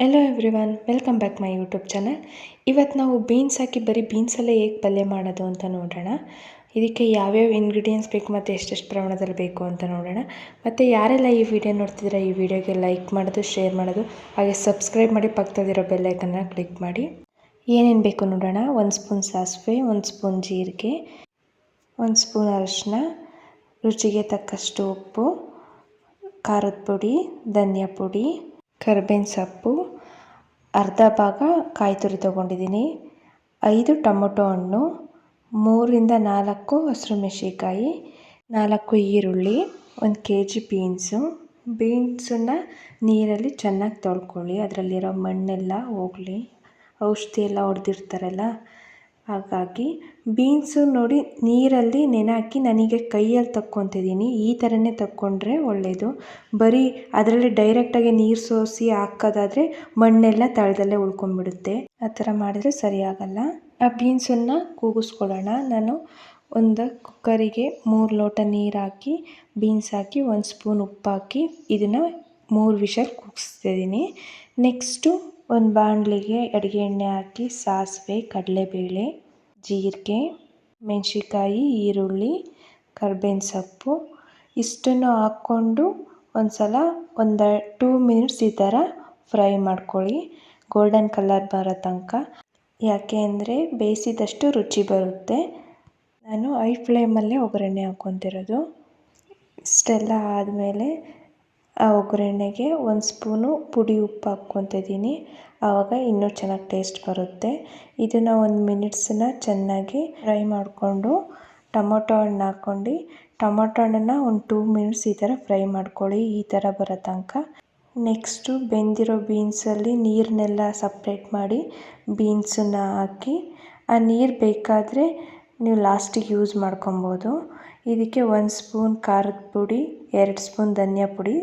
Hello everyone welcome back my YouTube channel ಇವತ್ತು ನಾವು beans ಹಾಕಿ ಬರೀ ಬೀನ್ಸಲ್ಲೇ ಹೇಗೆ ಪಲ್ಯ ಮಾಡೋದು ಅಂತ ನೋಡೋಣ. ಇದಕ್ಕೆ ಯಾವ್ಯಾವ ಇಂಗ್ರೀಡಿಯೆಂಟ್ಸ್ ಬೇಕು ಮತ್ತು ಎಷ್ಟೆಷ್ಟು ಪ್ರಮಾಣದಲ್ಲಿ ಬೇಕು ಅಂತ ನೋಡೋಣ. ಮತ್ತು ಯಾರೆಲ್ಲ ಈ ವಿಡಿಯೋ ನೋಡ್ತಿದ್ರೆ ಈ ವಿಡಿಯೋಗೆ ಲೈಕ್ ಮಾಡೋದು ಶೇರ್ ಮಾಡೋದು, ಹಾಗೆ ಸಬ್ಸ್ಕ್ರೈಬ್ ಮಾಡಿ ಪಕ್ಕದಲ್ಲಿರೋ ಬೆಲ್ಲೈಕನ್ನ ಕ್ಲಿಕ್ ಮಾಡಿ. ಏನೇನು ಬೇಕು ನೋಡೋಣ. ಒಂದು ಸ್ಪೂನ್ ಸಾಸಿವೆ, ಒಂದು ಸ್ಪೂನ್ ಜೀರಿಗೆ, ಒಂದು ಸ್ಪೂನ್ ಅರಿಶಿನ ರುಚಿಗೆ ತಕ್ಕಷ್ಟು ಉಪ್ಪು, ಖಾರದ ಪುಡಿ, ಧನಿಯಾ ಪುಡಿ ಕರ್ಬೇವಿನ ಸೊಪ್ಪು, ಅರ್ಧ ಭಾಗ ಕಾಯಿ ತುರಿ ತೊಗೊಂಡಿದ್ದೀನಿ. ಐದು ಟೊಮೊಟೊ ಹಣ್ಣು, ಮೂರಿಂದ ನಾಲ್ಕು ಹಸಿರು ಮೆಣಸಿನ್ಕಾಯಿ, ನಾಲ್ಕು ಈರುಳ್ಳಿ, ಒಂದು ಕೆ ಜಿ ಬೀನ್ಸು. ಬೀನ್ಸನ್ನು ನೀರಲ್ಲಿ ಚೆನ್ನಾಗಿ ತೊಳ್ಕೊಳ್ಳಿ. ಅದರಲ್ಲಿರೋ ಮಣ್ಣೆಲ್ಲ ಹೋಗಲಿ. ಔಷಧಿ ಎಲ್ಲ ಹೊಡೆದಿರ್ತಾರಲ್ಲ ಹಾಗಾಗಿ ಬೀನ್ಸು ನೋಡಿ ನೀರಲ್ಲಿ ನೆನೆ ನನಗೆ ಕೈಯಲ್ಲಿ ತಕ್ಕೊತಿದ್ದೀನಿ. ಈ ಥರನೇ ತಕ್ಕೊಂಡ್ರೆ ಒಳ್ಳೆಯದು ಬರೀ ಅದರಲ್ಲಿ ಡೈರೆಕ್ಟಾಗಿ ನೀರು ಸೋಸಿ ಹಾಕೋದಾದರೆ ಮಣ್ಣೆಲ್ಲ ತಳದಲ್ಲೇ ಉಳ್ಕೊಂಡ್ಬಿಡುತ್ತೆ. ಆ ಥರ ಮಾಡಿದ್ರೆ ಸರಿ ಆಗೋಲ್ಲ ಆ ಬೀನ್ಸನ್ನು ಕೂಗಿಸ್ಕೊಳ್ಳೋಣ. ನಾನು ಒಂದು ಕುಕ್ಕರಿಗೆ ಮೂರು ಲೋಟ ನೀರು ಹಾಕಿ, ಬೀನ್ಸ್ ಹಾಕಿ, ಒಂದು ಸ್ಪೂನ್ ಉಪ್ಪು ಹಾಕಿ ಇದನ್ನು ಮೂರು ವಿಷಲ್ ಕೂಗಿಸ್ತಿದ್ದೀನಿ. ನೆಕ್ಸ್ಟು ಒಂದು ಬಾಣಲಿಗೆ ಅಡುಗೆ ಎಣ್ಣೆ ಹಾಕಿ, ಸಾಸಿವೆ, ಕಡಲೆಬೇಳೆ, ಜೀರಿಗೆ, ಮೆಣಸಿನ್ಕಾಯಿ, ಈರುಳ್ಳಿ, ಕರ್ಬೇವಿನ ಸೊಪ್ಪು ಇಷ್ಟನ್ನು ಹಾಕ್ಕೊಂಡು ಒಂದು ಸಲ ಒಂದು ಟೂ ಮಿನಿಟ್ಸ್ ಈ ಥರ ಫ್ರೈ ಮಾಡ್ಕೊಳ್ಳಿ. ಗೋಲ್ಡನ್ ಕಲರ್ ಬರೋ ತನಕ. ಯಾಕೆ ಅಂದರೆ ಬೇಯಿಸಿದಷ್ಟು ರುಚಿ ಬರುತ್ತೆ. ನಾನು ಐ ಫ್ಲೇಮಲ್ಲೇ ಒಗ್ಗರಣೆ ಹಾಕ್ಕೊತಿರೋದು ಇಷ್ಟೆಲ್ಲ ಆದಮೇಲೆ ಆ ಒಗ್ಗರಣೆಗೆ ಒಂದು ಸ್ಪೂನು ಪುಡಿ ಉಪ್ಪು ಹಾಕ್ಕೊತಿದ್ದೀನಿ. ಆವಾಗ ಇನ್ನೂ ಚೆನ್ನಾಗಿ ಟೇಸ್ಟ್ ಬರುತ್ತೆ. ಇದನ್ನು ಒಂದು ಮಿನಿಟ್ಸನ್ನ ಚೆನ್ನಾಗಿ ಫ್ರೈ ಮಾಡಿಕೊಂಡು ಟೊಮೊಟೊ ಹಣ್ಣು ಹಾಕ್ಕೊಂಡು, ಟೊಮೊಟೊ ಹಣ್ಣನ್ನು ಒಂದು ಟೂ ಮಿನಿಟ್ಸ್ ಈ ಥರ ಫ್ರೈ ಮಾಡ್ಕೊಳ್ಳಿ, ಈ ಥರ ಬರೋ ತನಕ. ನೆಕ್ಸ್ಟು ಬೆಂದಿರೋ ಬೀನ್ಸಲ್ಲಿ ನೀರನ್ನೆಲ್ಲ ಸಪ್ರೇಟ್ ಮಾಡಿ ಬೀನ್ಸನ್ನು ಹಾಕಿ, ಆ ನೀರು ಬೇಕಾದರೆ ನೀವು ಲಾಸ್ಟಿಗೆ ಯೂಸ್ ಮಾಡ್ಕೊಬೋದು. ಇದಕ್ಕೆ ಒಂದು ಸ್ಪೂನ್ ಖಾರದ ಪುಡಿ, ಎರಡು ಸ್ಪೂನ್ ಧನಿಯಾ ಪುಡಿ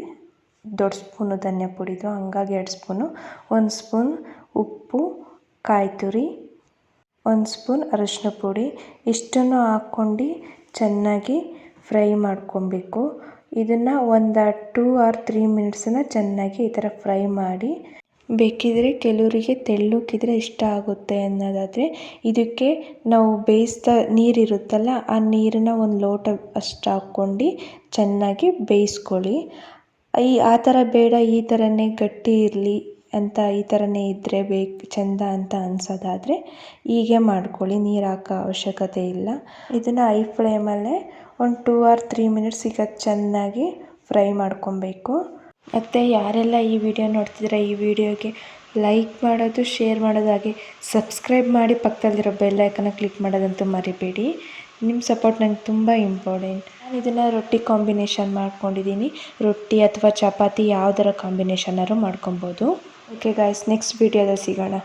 ದೊಡ್ಡ ಸ್ಪೂನು ಧನಿಯಾ ಪುಡಿದು, ಹಂಗಾಗಿ ಎರಡು ಸ್ಪೂನು. ಒಂದು ಸ್ಪೂನ್ ಉಪ್ಪು ಕಾಯಿ ತುರಿ ಒಂದು ಸ್ಪೂನ್ ಅರಶಿನ ಪುಡಿ. ಇಷ್ಟನ್ನು ಹಾಕ್ಕೊಂಡು ಚೆನ್ನಾಗಿ ಫ್ರೈ ಮಾಡ್ಕೊಬೇಕು. ಇದನ್ನು ಒಂದು ಟೂ ಆರ್ ತ್ರೀ ಮಿನಿಟ್ಸನ್ನ ಚೆನ್ನಾಗಿ ಈ ಥರ ಫ್ರೈ ಮಾಡಿ. ಬೇಕಿದ್ರೆ ಕೆಲವರಿಗೆ ತೆಳ್ಳಕ್ಕಿದ್ರೆ ಇಷ್ಟ ಆಗುತ್ತೆ ಅನ್ನೋದಾದರೆ, ಇದಕ್ಕೆ ನಾವು ಬೇಯಿಸ್ದ ನೀರಿರುತ್ತಲ್ಲ, ಆ ನೀರನ್ನು ಒಂದು ಲೋಟ ಅಷ್ಟು ಹಾಕ್ಕೊಂಡು ಚೆನ್ನಾಗಿ ಬೇಯಿಸ್ಕೊಳ್ಳಿ. ಈ ಆ ಥರ ಬೇಡ, ಈ ಥರನೇ ಗಟ್ಟಿ ಇರಲಿ ಅಂತ, ಈ ಥರನೇ ಇದ್ದರೆ ಬೇಕು, ಚೆಂದ ಅಂತ ಅನ್ಸೋದಾದರೆ ಹೀಗೆ ಮಾಡ್ಕೊಳ್ಳಿ, ನೀರು ಹಾಕೋ ಅವಶ್ಯಕತೆ ಇಲ್ಲ. ಇದನ್ನು ಐ ಫ್ಲೇಮಲ್ಲೇ ಒಂದು ಟೂ ಆರ್ ತ್ರೀ ಮಿನಿಟ್ಸ್ ಈಗ ಚೆನ್ನಾಗಿ ಫ್ರೈ ಮಾಡ್ಕೊಬೇಕು. ಮತ್ತು ಯಾರೆಲ್ಲ ಈ ವಿಡಿಯೋ ನೋಡ್ತಿದ್ದೀರ, ಈ ವಿಡಿಯೋಗೆ ಲೈಕ್ ಮಾಡೋದು, ಶೇರ್ ಮಾಡೋದು, ಹಾಗೆ ಸಬ್ಸ್ಕ್ರೈಬ್ ಮಾಡಿ ಪಕ್ಕದಲ್ಲಿರೋ ಬೆಲ್ ಐಕಾನ್ ಕ್ಲಿಕ್ ಮಾಡೋದಂತೂ ಮರಿಬೇಡಿ. ನಿಮ್ಮ ಸಪೋರ್ಟ್ ನಂಗೆ ತುಂಬ ಇಂಪಾರ್ಟೆಂಟ್ ನಾನು ಇದನ್ನು ರೊಟ್ಟಿ ಕಾಂಬಿನೇಷನ್ ಮಾಡ್ಕೊಂಡಿದ್ದೀನಿ ರೊಟ್ಟಿ ಅಥವಾ ಚಪಾತಿ ಯಾವ್ದಾರ ಕಾಂಬಿನೇಷನ್ನಾದ್ರು ಮಾಡ್ಕೊಬೋದು. ಓಕೆ ಗಾಯ್ಸ್ ನೆಕ್ಸ್ಟ್ ವೀಡಿಯೋದಲ್ಲಿ ಸಿಗೋಣ.